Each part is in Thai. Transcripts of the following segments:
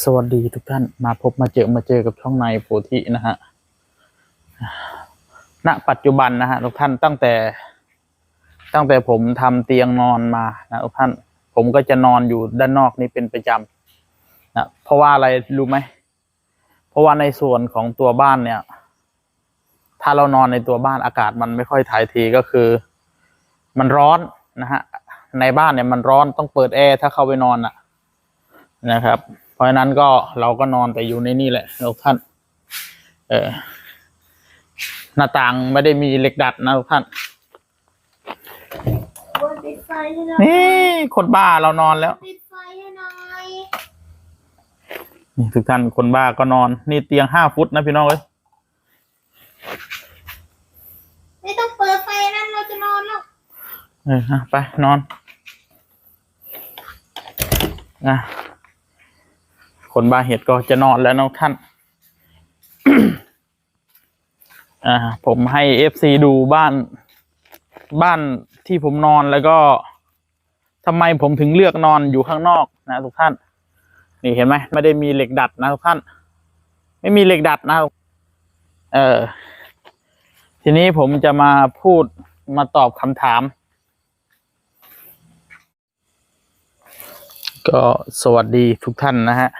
สวัสดีทุกท่านมาพบมาเจอมาเจอกับช่องในโพธินะฮะณปัจจุบันนะฮะทุกท่านตั้งแต่ ตั้งแต่ผมทำเตียงนอนมานะทุกท่าน ผมก็จะนอนอยู่ด้านนอกนี่เป็นประจำนะเพราะว่าอะไรรู้ไหมเพราะว่าในส่วนของตัวบ้านเนี่ย ถ้าเรานอนในตัวบ้านอากาศมันไม่ค่อยถ่ายเทีก็คือ มันร้อนนะฮะในบ้านเนี่ยมันร้อนต้องเปิดแอร์ถ้าเข้าไปนอนอะนะครับ ราะฉะนั้นก็เราก็นอนแต่อยู่ในนี่แหละทุกท่าน เออหน้าต่างไม่ได้มีเหล็กดัดนะทุกท่านบนปิดไฟให้หน่อยนี่คนบ้าเรานอนแล้วปิดไฟให้หน่อยนี่ทุกท่านคนบ้าก็นอน นี่เตียงห้าฟุตนะพี่น้องเอ้ยไม่ต้องเปิดไฟนั่นเราจะนอนแล้วเอออะไปนอนนะ คนบาเห็ดก็จะนอนแล้วนะท่านอ่าผมให้เอฟซีดูบ้านบ้านที่ผมนอนแล้วก็ทำไมผมถึงเลือกนอนอยู่ข้างนอกนะทุกท่าน นี่เห็นไหมไม่ได้มีเหล็กดัดนะทุกท่าน ไม่มีเหล็กดัดนะเออทีนี้ผมจะมาพูดมาตอบคำถาม ก็สวัสดีทุกท่านนะฮะ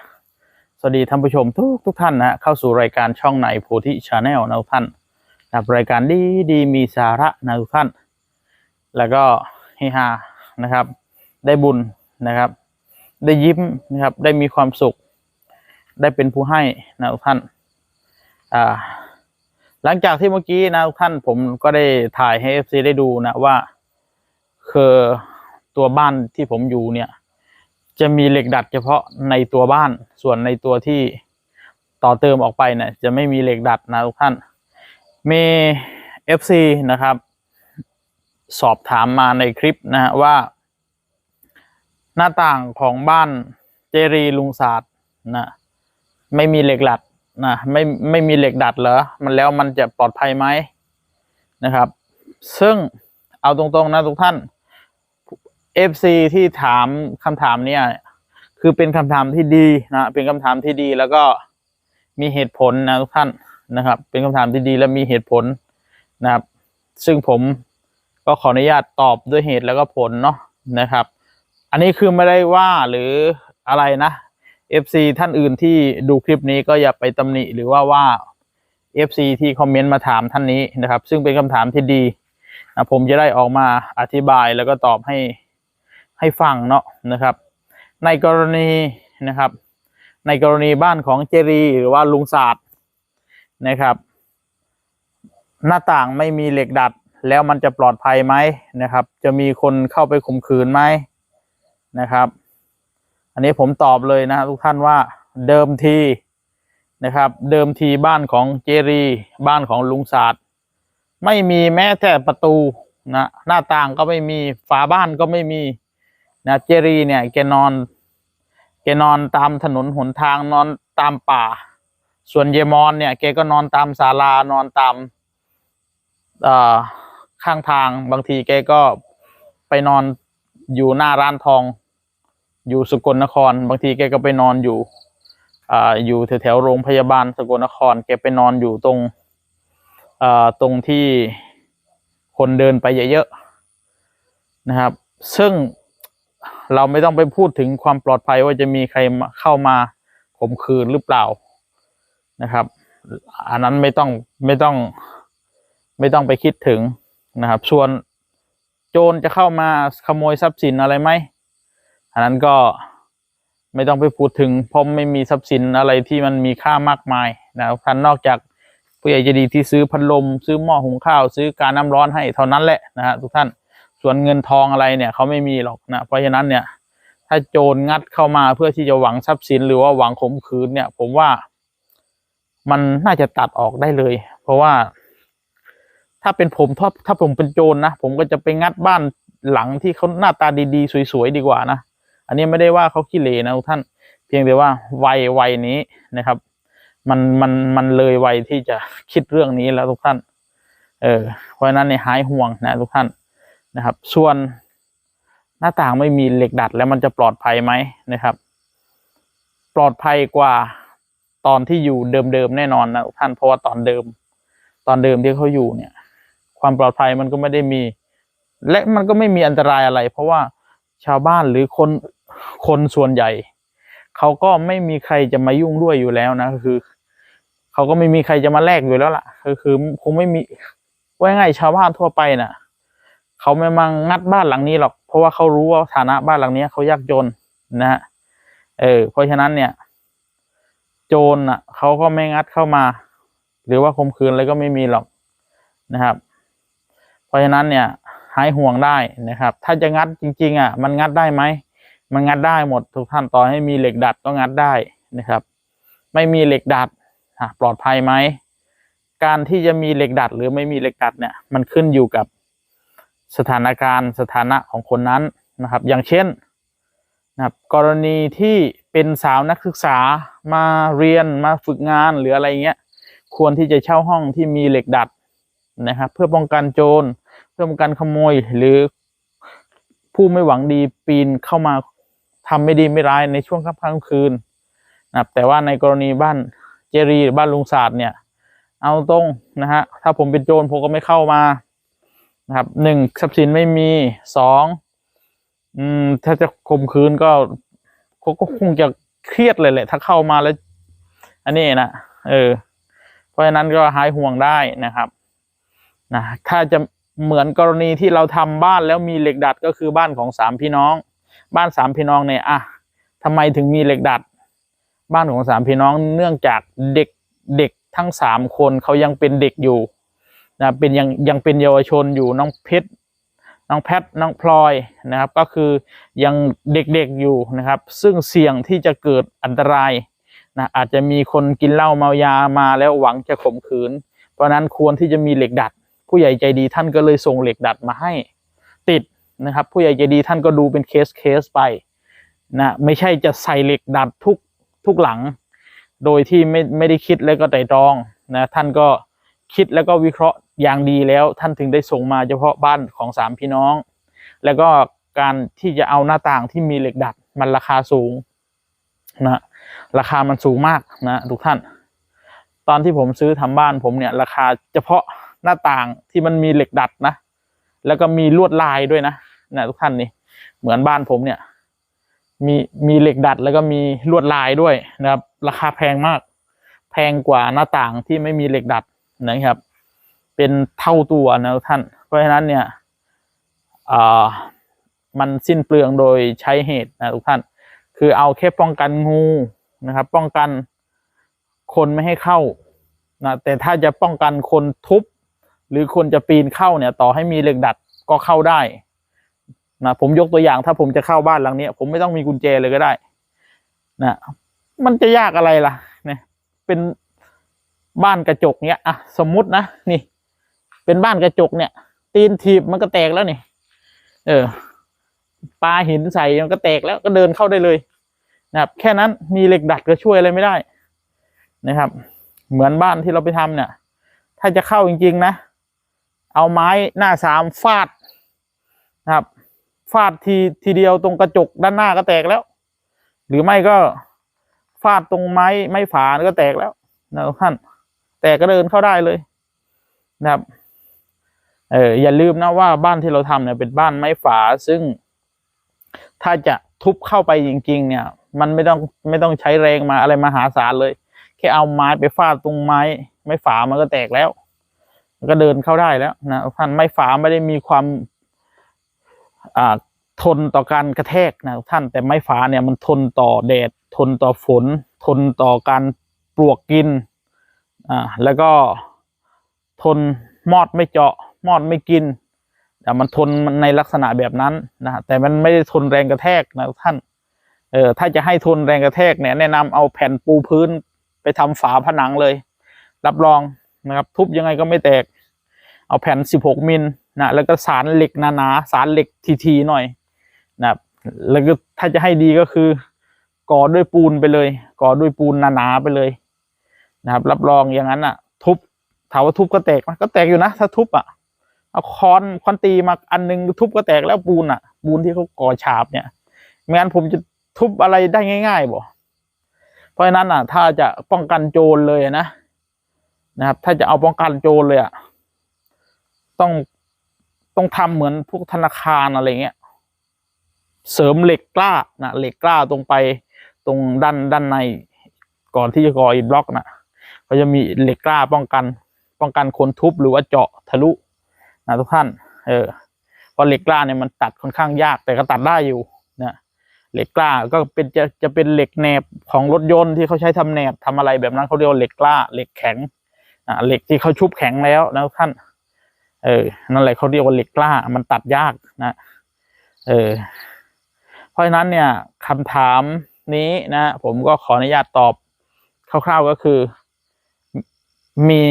สวัสดีท่านผู้ชมทุกทุกท่านนะเข้าสู่รายการช่องในโพธิชาแนลนะทุกท่านนะครับรายการดีดีมีสาระนะทุกท่าน แล้วก็เฮฮานะครับ ได้บุญนะครับ ได้ยิ้มนะครับ ได้มีความสุข ได้เป็นผู้ให้นะทุกท่านอ่าหลังจากที่เมื่อกี้นะทุกท่านผมก็ได้ถ่ายให้เอฟซีได้ดูนะว่าคือตัวบ้านที่ผมอยู่เนี่ย จะมีเหล็กดัดเฉพาะในตัวบ้าน ส่วนในตัวที่ต่อเติมออกไปเนี่ยจะไม่มีเหล็กดัดนะทุกท่านมี FC นะครับ สอบถามมาในคลิปนะฮะว่า หน้าต่างของบ้านเจรีลุงศาสตร์นะไม่มีเหล็กดัดนะไม่ไม่มีเหล็กดัดเหรอมันแล้วมันจะปลอดภัยไหมนะครับ ซึ่งเอาตรงๆนะทุกท่าน FC ที่ถามคำถามเนี่ย คือเป็นคำถามที่ดีนะ เป็นคำถามที่ดีแล้วก็มีเหตุผลนะทุกท่านนะครับ เป็นคำถามที่ดีและมีเหตุผลนะครับ ซึ่งผมก็ขออนุญาตตอบด้วยเหตุแล้วก็ผลเนาะนะครับ อันนี้คือไม่ได้ว่าหรืออะไรนะ FC ท่านอื่นที่ดูคลิปนี้ก็อย่าไปตำหนิหรือว่าว่า FC ที่คอมเมนต์มาถามท่านนี้นะครับ ซึ่งเป็นคำถามที่ดีนะผมจะได้ออกมาอธิบายแล้วก็ตอบให้ ให้ฟังเนาะนะครับ ในกรณีนะครับ ในกรณีบ้านของเจรีหรือว่าลุงศาสตร์นะครับ หน้าต่างไม่มีเหล็กดัดแล้วมันจะปลอดภัยไหมนะครับ จะมีคนเข้าไปข่มขืนไหมนะครับ อันนี้ผมตอบเลยนะทุกท่านว่าเดิมทีนะครับ เดิมทีบ้านของเจรีบ้านของลุงศาสตร์ไม่มีแม้แต่ประตูนะหน้าต่างก็ไม่มีฝาบ้านก็ไม่มี นะเจรีเนี่ยแกนอนแกนอนตามถนนหนทางนอนตามป่า ส่วนเยมอนเนี่ยแกก็นอนตามศาลานอนตามข้างทางบางทีแกก็ไปนอนอยู่หน้าร้านทอง อยู่สกลนคร บางทีแกก็ไปนอนอยู่ออยู่แถวๆโรงพยาบาลสกลนคร แกไปนอนอยู่ตรงตรงที่คนเดินไปเยอะๆนะครับ ซึ่ง เราไม่ต้องไปพูดถึงความปลอดภัยว่าจะมีใครเข้ามาข่มขืนหรือเปล่านะครับ อันนั้นไม่ต้องไม่ต้องไม่ต้องไปคิดถึงนะครับ ส่วนโจรจะเข้ามาขโมยทรัพย์สินอะไรไหมอันนั้นก็ไม่ต้องไปพูดถึงเพราะไม่มีทรัพย์สินอะไรที่มันมีค่ามากมายนะครับท่านนอกจากผู้ใหญ่ใจะดีที่ซื้อพัดลม ซื้อหม้อหุงข้าว ซื้อการน้ำร้อนให้เท่านั้นแหละนะฮะทุกท่าน ส่วนเงินทองอะไรเนี่ยเขาไม่มีหรอกนะเพราะฉะนั้นเนี่ย ถ้าโจรงัดเข้ามาเพื่อที่จะหวังทรัพย์สินหรือว่าหวังข่มขืนเนี่ย ผมว่ามันน่าจะตัดออกได้เลย เพราะว่า ถ้าเป็นผมถ้าถ้าผมเป็นโจรนะผมก็จะไปงัดบ้านหลังที่เขาหน้าตาดีๆ สวยๆดีกว่านะอันนี้ไม่ได้ว่าเขาขี้เหร่นะทุกท่าน เพียงแต่ว่าวัยวัยนี้นะครับ มันมันมันเลยวัยที่จะคิดเรื่องนี้แล้วทุกท่าน เออเพราะฉะนั้นเนี่ยหายห่วงนะทุกท่าน นะครับ ส่วนหน้าต่างไม่มีเหล็กดัดแล้วมันจะปลอดภัยไหมนะครับ ปลอดภัยกว่าตอนที่อยู่เดิมๆแน่นอนนะท่านเพราะว่าตอนเดิม ตอนเดิมที่เขาอยู่เนี่ย ความปลอดภัยมันก็ไม่ได้มี และมันก็ไม่มีอันตรายอะไร เพราะว่าชาวบ้านหรือคนคนส่วนใหญ่เขาก็ไม่มีใครจะมายุ่งด้วยอยู่แล้วนะคือเขาก็ไม่มีใครจะมาแลกอยู่แล้วล่ะก็คือคงไม่มีว่าง่ายชาวบ้านทั่วไปน่ะ เขาไม่มางัดบ้านหลังนี้หรอก เพราะว่าเขารู้ว่าฐานะบ้านหลังนี้เขายากจนนะฮะเออเพราะฉะนั้นเนี่ย โจรอะเขาก็ไม่งัดเข้ามา หรือว่าข่มขืนอะไรก็ไม่มีหรอกนะครับ เพราะฉะนั้นเนี่ยหายห่วงได้นะครับ ถ้าจะงัดจริง ๆ อะ มันงัดได้ไหมมันงัดได้หมดทุกท่านต่อให้มีเหล็กดัดก็งัดได้นะครับ ไม่มีเหล็กดัดอะปลอดภัยไหมการที่จะมีเหล็กดัดหรือไม่มีเหล็กดัดเนี่ย มันขึ้นอยู่กับ สถานการณ์สถานะของคนนั้นนะครับ อย่างเช่นนะครับกรณีที่เป็นสาวนักศึกษามาเรียนมาฝึกงานหรืออะไรเงี้ยควรที่จะเช่าห้องที่มีเหล็กดัดนะครับ เพื่อป้องกันโจรเพื่อป้องกันขโมยหรือผู้ไม่หวังดีปีนเข้ามาทำไม่ดีไม่ร้ายในช่วงค่ำกลางคืนนะครับแต่ว่าในกรณีบ้านเจรีหรือบ้านลุงศาสตร์เนี่ย เอาตรงนะฮะถ้าผมเป็นโจรผมก็ไม่เข้ามา นะครับหนึ่งทรัพย์สินไม่มีสองอืมถ้าจะข่มขืนก็เขาก็คงจะเครียดเลยแหละ ถ้าเข้ามาแล้ว อันนี้นะเออ เพราะฉะนั้นก็หายห่วงได้นะครับนะถ้าจะเหมือนกรณีที่เราทำบ้านแล้วมีเหล็กดัดก็คือบ้านของสามพี่น้อง บ้านสามพี่น้องเนี่ยอะทำไมถึงมีเหล็กดัด บ้านของสามพี่น้องเนื่องจากเด็กเด็กทั้งสามคนเขายังเป็นเด็กอยู่ นะเป็นยังยังเป็นเยาวชนอยู่น้องเพชรน้องแพทน้องพลอยนะครับ ก็คือยังเด็กๆอยู่นะครับ ซึ่งเสี่ยงที่จะเกิดอันตรายนะอาจจะมีคนกินเหล้าเมายามาแล้วหวังจะข่มขืน เพราะนั้นควรที่จะมีเหล็กดัด ผู้ใหญ่ใจดีท่านก็เลยส่งเหล็กดัดมาให้ติดนะครับ ผู้ใหญ่ใจดีท่านก็ดูเป็นเคสเคสไปนะไม่ใช่จะใส่เหล็กดัดทุกทุกหลัง โดยที่ไม่ไม่ได้คิดแล้วก็ไตร่ตรองนะท่านก็ คิดแล้วก็วิเคราะห์อย่างดีแล้วท่านถึงได้ส่งมาเฉพาะบ้านของสามพี่น้อง แล้วก็การที่จะเอาหน้าต่างที่มีเหล็กดัดมันราคาสูงนะราคามันสูงมากนะทุกท่าน ตอนที่ผมซื้อทำบ้านผมเนี่ยราคาเฉพาะหน้าต่างที่มันมีเหล็กดัดนะ แล้วก็มีลวดลายด้วยนะนะทุกท่านนี่เหมือนบ้านผมเนี่ย มีมีเหล็กดัดแล้วก็มีลวดลายด้วยนะครับ ราคาแพงมาก แพงกว่าหน้าต่างที่ไม่มีเหล็กดัด นะครับ เป็นเท่าตัวนะท่าน เพราะฉะนั้นเนี่ยมันสิ้นเปลืองโดยใช้เหตุนะทุกท่าน คือเอาแค่ป้องกันงูนะครับ ป้องกันคนไม่ให้เข้านะแต่ถ้าจะป้องกันคนทุบ หรือคนจะปีนเข้าเนี่ย ต่อให้มีเหล็กดัดก็เข้าได้นะผมยกตัวอย่างถ้าผมจะเข้าบ้านหลังนี้ผมไม่ต้องมีกุญแจเลยก็ได้นะมันจะยากอะไรล่ะเนี่ยเป็น บ้านกระจกเนี้ยอะสมมุตินะนี่ เป็นบ้านกระจกเนี่ย ตีนถีบมันก็แตกแล้วนี่ เออปลาหินใส่มันก็แตกแล้วก็เดินเข้าได้เลยนะครับ แค่นั้นมีเหล็กดัดก็ช่วยอะไรไม่ได้นะครับ เหมือนบ้านที่เราไปทำเนี่ย ถ้าจะเข้าจริง ๆ นะ เอาไม้หน้าสามฟาดนะครับ ฟาดทีทีเดียวตรงกระจกด้านหน้าก็แตกแล้ว หรือไม่ก็ฟาดตรงไม้ไม้ฝาก็แตกแล้วนะท่าน แตกก็เดินเข้าได้เลยนะครับ เอออย่าลืมนะว่าบ้านที่เราทำเนี่ยเป็นบ้านไม้ฝาซึ่ง ถ้าจะทุบเข้าไปจริง ๆ เนี่ย มันไม่ต้องไม่ต้องใช้แรงมาอะไรมหาศาลเลย แค่เอาไม้ไปฟาดตรงไม้ ไม้ฝามันก็แตกแล้วมันก็เดินเข้าได้แล้วนะท่านไม้ฝาไม่ได้มีความอ่าทนต่อการกระแทกนะท่านแต่ไม้ฝาเนี่ยมันทนต่อแดดทนต่อฝน ทนต่อการปลวกกิน อ่าแล้วก็ทนมอดไม่เจาะ มอดไม่กินแต่มันทนในลักษณะแบบนั้นนะแต่มันไม่ได้ทนแรงกระแทกนะท่านเออถ้าจะให้ทนแรงกระแทกเนี่ยแนะนำเอาแผ่นปูพื้นไปทำฝาผนังเลย รับรองนะครับทุบยังไงก็ไม่แตก เอาแผ่น 16 มิลนะแล้วก็สารเหล็กหนาๆสารเหล็กทีๆหน่อยนะครับแล้วก็ถ้าจะให้ดีก็คือ ก่อด้วยปูนไปเลย ก่อด้วยปูนหนาๆไปเลย นะครับ รับรองอย่างนั้นอะ ทุบถามว่าทุบก็แตกไหมก็แตกอยู่นะ ถ้าทุบอะเอาคอนคอนตีมาอันหนึงทุบก็แตกแล้วปูนอะปูนที่เขาก่อฉาบเนี่ยไม่งั้นผมจะทุบอะไรได้ง่ายๆบ่เพราะฉะนั้นอะ ถ้าจะป้องกันโจรเลยนะนะครับ ถ้าจะเอาป้องกันโจรเลยอะต้องต้องทำเหมือนพวกธนาคารอะไรเงี้ยเสริมเหล็กกล้านะเหล็กกล้าตรงไปตรงด้านด้านในก่อนที่จะก่ออิฐบล็อกนะ เขาจะมีเหล็กกล้าป้องกัน ป้องกันคนทุบหรือว่าเจาะทะลุนะทุกท่าน เออเพราะเหล็กกล้าเนี่ยมันตัดค่อนข้างยากแต่ก็ตัดได้อยู่นะเหล็กกล้าก็เป็นจะจะเป็นเหล็กแหนบของรถยนต์ที่เขาใช้ทำแหนบทำอะไรแบบนั้นเขาเรียกว่าเหล็กกล้า เหล็กแข็งอ่าเหล็กที่เขาชุบแข็งแล้วนะทุกท่าน เออ นั่นแหละเขาเรียกว่าเหล็กกล้า มันตัดยากนะ เออ เพราะฉะนั้นเนี่ยคำถามนี้นะ ผมก็ขออนุญาตตอบคร่าวๆก็คือ มี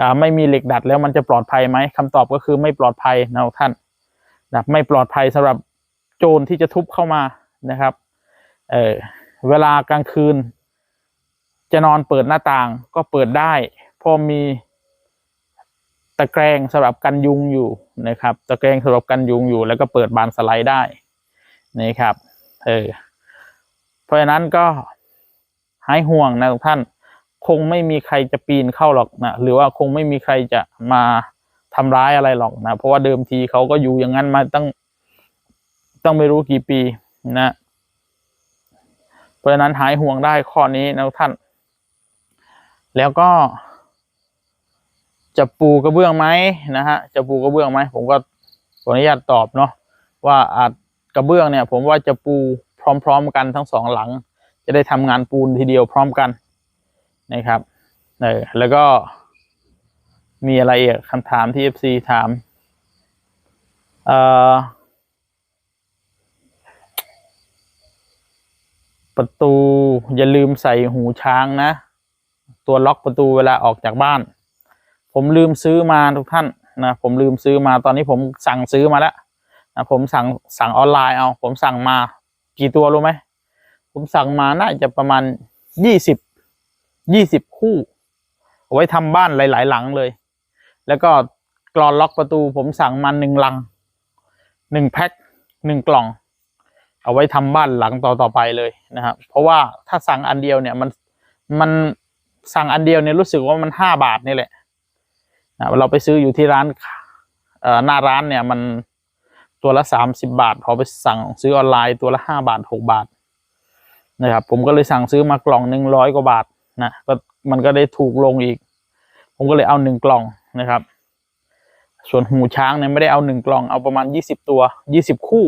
อ่าไม่มีเหล็กดัดแล้วมันจะปลอดภัยไหมคำตอบก็คือไม่ปลอดภัยนะท่านนะไม่ปลอดภัยสำหรับโจรที่จะทุบเข้ามานะครับเออเวลากลางคืน จะนอนเปิดหน้าต่างก็เปิดได้เพราะมีตะแกรงสำหรับกันยุงอยู่นะครับ ตะแกรงสำหรับกันยุงอยู่ แล้วก็เปิดบานสไลด์ได้นี่ครับเออเพราะฉะนั้นก็หายห่วงนะทุกท่าน งไม่มีใครจะปีนเข้าหรอกนะหรือว่าคงไม่มีใครจะมาทำร้ายอะไรหรอกนะเพราะว่าเดิมทีเขาก็อยู่อย่างนั้นมาตั้งต้องไม่รู้กี่ปีนะ เพราะฉะนั้นหายห่วงได้ข้อนี้นะท่าน แล้วก็ จะปูกระเบื้องไหมนะฮะจะปูกระเบื้องไหมผมก็ขออนุญาตตอบเนาะว่าอาจกระเบื้องเนี่ย ผมว่าจะปูพร้อม ๆ กันทั้งสองหลัง จะได้ทำงานปูนทีเดียวพร้อมกัน นะครับเออแล้วก็มีอะไรอีกคำถามที่ FC ถามเอ่อประตูอย่าลืมใส่หูช้างนะ ตัวล็อกประตูเวลาออกจากบ้าน ผมลืมซื้อมาทุกท่านนะผมลืมซื้อมาตอนนี้ผมสั่งซื้อมาแล้วนะผมสั่งสั่งออนไลน์เอา ผมสั่งมากี่ตัวรู้ไหมผมสั่งมาน่าจะประมาณยี่สิบ ยี่สิบคู่ เอาไว้ทำบ้านหลาย ๆ หลังเลย แล้วก็กรอนล็อกประตูผมสั่งมาหนึ่งลังหนึ่งแพ็คหนึ่งกล่อง เอาไว้ทำบ้านหลังต่อต่อไปเลยนะครับ เพราะว่าถ้าสั่งอันเดียวเนี่ยมันมันสั่งอันเดียวเนี่ยรู้สึกว่ามันห้าบาทนี่แหละนะเราไปซื้ออยู่ที่ร้านเอ่อหน้าร้านเนี่ยมันตัวละสามสิบาท พอไปสั่งซื้อออนไลน์ตัวละห้าบาทหกบาทนะครับผมก็เลยสั่งซื้อมากล่องหนึ่งร้อยกว่าบาท นะก็มันก็ได้ถูกลงอีก ผมก็เลยเอาหนึ่งกล่องนะครับ ส่วนหูช้างเนี่ยไม่ได้เอาหนึ่งกล่องเอาประมาณยี่สิบตัวยี่สิบคู่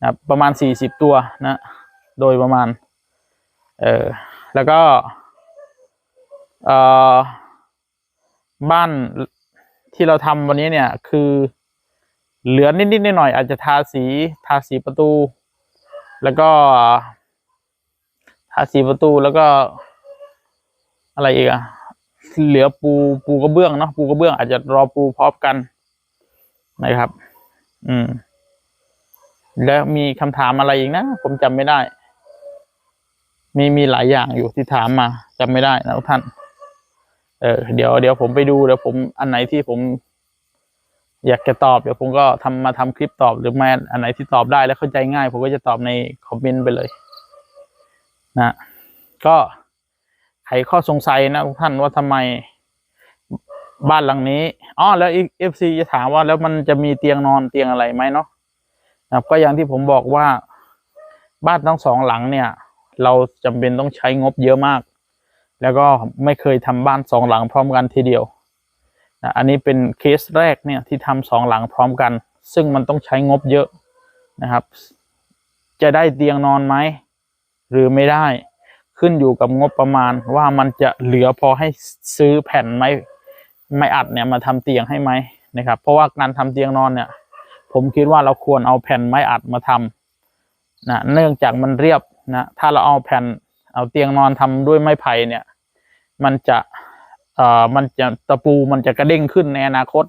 นะประมาณสี่สิบตัวนะ โดยประมาณ เออแล้วก็เอ่อบ้านที่เราทำวันนี้เนี่ยคือเหลือนิดๆหน่อยๆอาจจะทาสีทาสีประตู แล้วก็ทาสีประตูแล้วก็ อะไรอีกอะเหลือปูปูกระเบื้องเนาะปูกระเบื้องอาจจะรอปูพร้อมกันนะครับ อืม แล้วมีคำถามอะไรอีกนะผมจำไม่ได้ มีมีหลายอย่างอยู่ที่ถามมาจำไม่ได้นะท่าน เออเดี๋ยวเดี๋ยวผมไปดูเดี๋ยวผมอันไหนที่ผม อยากจะตอบเดี๋ยวผมก็ทำมาทำคลิปตอบหรือไม่อันไหนที่ตอบได้แล้วเข้าใจง่าย ผมก็จะตอบในคอมเมนต์ไปเลย นะ ก็ ไขข้อสงสัยนะทุกท่านว่าทำไมบ้านหลังนี้อ๋อแล้วอีกเอฟซีจะถามว่าแล้วมันจะมีเตียงนอนเตียงอะไรไหมเนาะนะครับก็อย่างที่ผมบอกว่าบ้านทั้งสองหลังเนี่ย เราจำเป็นต้องใช้งบเยอะมาก แล้วก็ไม่เคยทำบ้านสองหลังพร้อมกันทีเดียวนะอันนี้เป็นเคสแรกเนี่ยที่ทำสองหลังพร้อมกัน ซึ่งมันต้องใช้งบเยอะนะครับ จะได้เตียงนอนไหมหรือไม่ได้ ขึ้นอยู่กับงบประมาณว่ามันจะเหลือพอให้ซื้อแผ่นไม้ไม้อัดเนี่ยมาทำเตียงให้ไหมนะครับ เพราะว่าการทำเตียงนอนเนี่ย ผมคิดว่าเราควรเอาแผ่นไม้อัดมาทำนะเนื่องจากมันเรียบนะถ้าเราเอาแผ่นเอาเตียงนอนทำด้วยไม้ไผ่เนี่ย มันจะเอ่อมันจะตะปูมันจะกระเด้งขึ้นในอนาคต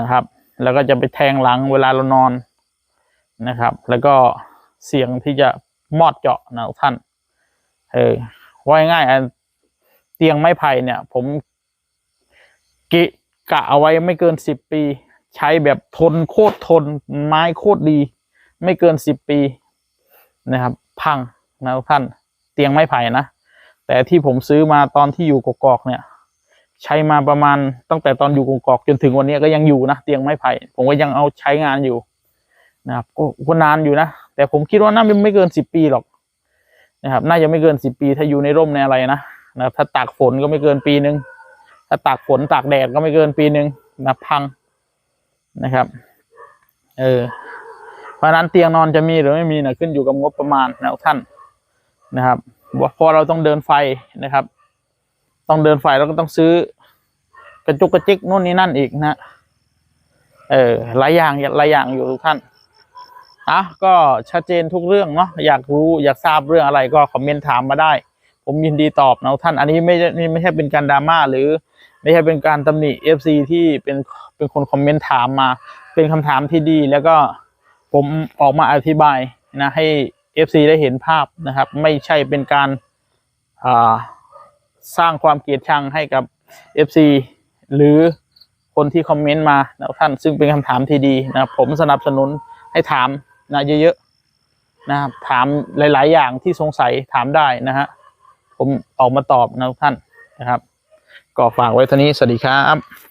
นะครับ แล้วก็จะไปแทงหลังเวลาเรานอนนะครับ แล้วก็เสี่ยงที่จะมอดเจาะนะท่าน เออว่าง่ายอันเตียงไม้ไผ่เนี่ย ผมกิกะเอาไว้ไม่เกินสิบปี ใช้แบบทนโคตรทนไม้โคตรดี ไม่เกินสิบปีนะครับ พังนะท่านเตียงไม้ไผ่นะ แต่ที่ผมซื้อมาตอนที่อยู่กกอกเนี่ย ใช้มาประมาณตั้งแต่ตอนอยู่กกอกจนถึงวันนี้ก็ยังอยู่นะเตียงไม้ไผ่ผมก็ยังเอาใช้งานอยู่นะครับก็นานอยู่นะ แต่ผมคิดว่าน่าจะไม่เกินสิบปีหรอก นะครับ น่าจะไม่เกินสิบปีถ้าอยู่ในร่มในอะไรนะนะครับถ้าตากฝนก็ไม่เกินปีนึงถ้าตากฝนตากแดดก็ไม่เกินปีนึงนะพังนะครับ เออเพราะนั้นเตียงนอนจะมีหรือไม่มีนะขึ้นอยู่กับงบประมาณนะท่านนะครับว่าพอเราต้องเดินไฟนะครับ ต้องเดินไฟเราก็ต้องซื้อกระจุกกระจิกนู่นนี่นั่นอีกนะ เออหลายอย่างหลายอย่างอยู่ทุกท่าน อะก็ชัดเจนทุกเรื่องเนาะอยากรู้อยากทราบเรื่องอะไรก็คอมเมนต์ถามมาได้ ผมยินดีตอบนะท่านอันนี้ไม่ใช่ไม่ใช่เป็นการดราม่าหรือ ไม่ใช่เป็นการตำหนิเอฟซีที่เป็นเป็นคนคอมเมนต์ถามมา เป็นคำถามที่ดี แล้วก็ผมออกมาอธิบายนะให้เอฟซีได้เห็นภาพนะครับ ไม่ใช่เป็นการอ่าสร้างความเกลียดชังให้กับ FC หรือคนที่คอมเมนต์มานะท่านซึ่งเป็นคำถามที่ดีนะผมสนับสนุนให้ถาม นะเยอะๆนะครับถามหลาย ๆ อย่างที่สงสัยถามได้นะฮะผมออกมาตอบนะทุกท่านนะครับ ก็ฝากไว้เท่านี้สวัสดีครับ